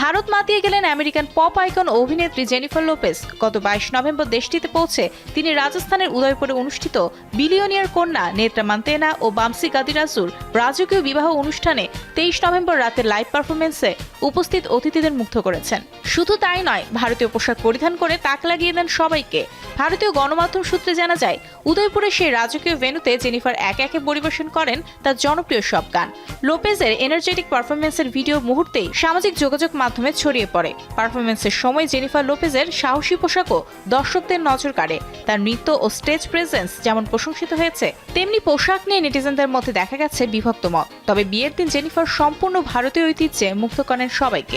ভারত মাতিয়ে গেলেন American pop icon অভিনেত্রী জেনিফার লোপেজ। গত বাইশ নভেম্বর দেশটিতে পৌঁছে তিনি রাজস্থানের উদয়পুরে অনুষ্ঠিত বিলিয়নিয়ার কন্যা নেত্রা মান্তেনা ও বামসি গাদিরাজুর রাজকীয় বিবাহ অনুষ্ঠানে তেইশ নভেম্বর রাতে লাইভ পারফরমেন্সে উপস্থিত অতিথিদের মুগ্ধ করেছেন। শুধু তাই নয়, ভারতীয় পোশাক পরিধান করে তাক লাগিয়ে দেন সবাইকে। ভারতীয় গণমাধ্যম সূত্রে জানা যায়, উদয়পুরে সেই রাজকীয় ভেন্যুতে জেনিফার এক একে পরিবেশন করেন তার জনপ্রিয় সব গান। লোপেজের এনার্জেটিক পারফরমেন্সের ভিডিও মুহূর্তেই সামাজিক যোগাযোগ মাধ্যমে ছড়িয়ে পড়ে। পারফরমেন্সের সময় জেনিফার লোপেজের সাহসী পোশাকও দর্শকদের নজর কাড়ে। তার নৃত্য ও স্টেজ প্রেজেন্স যেমন প্রশংসিত হয়েছে, তেমনি পোশাক নিয়ে নেটিজেনদের মধ্যে দেখা গেছে বিভক্ত মত। তবে বিয়ের দিন জেনিফার সম্পূর্ণ ভারতীয় ঐতিহ্যে মুক্ত করেন সবাইকে।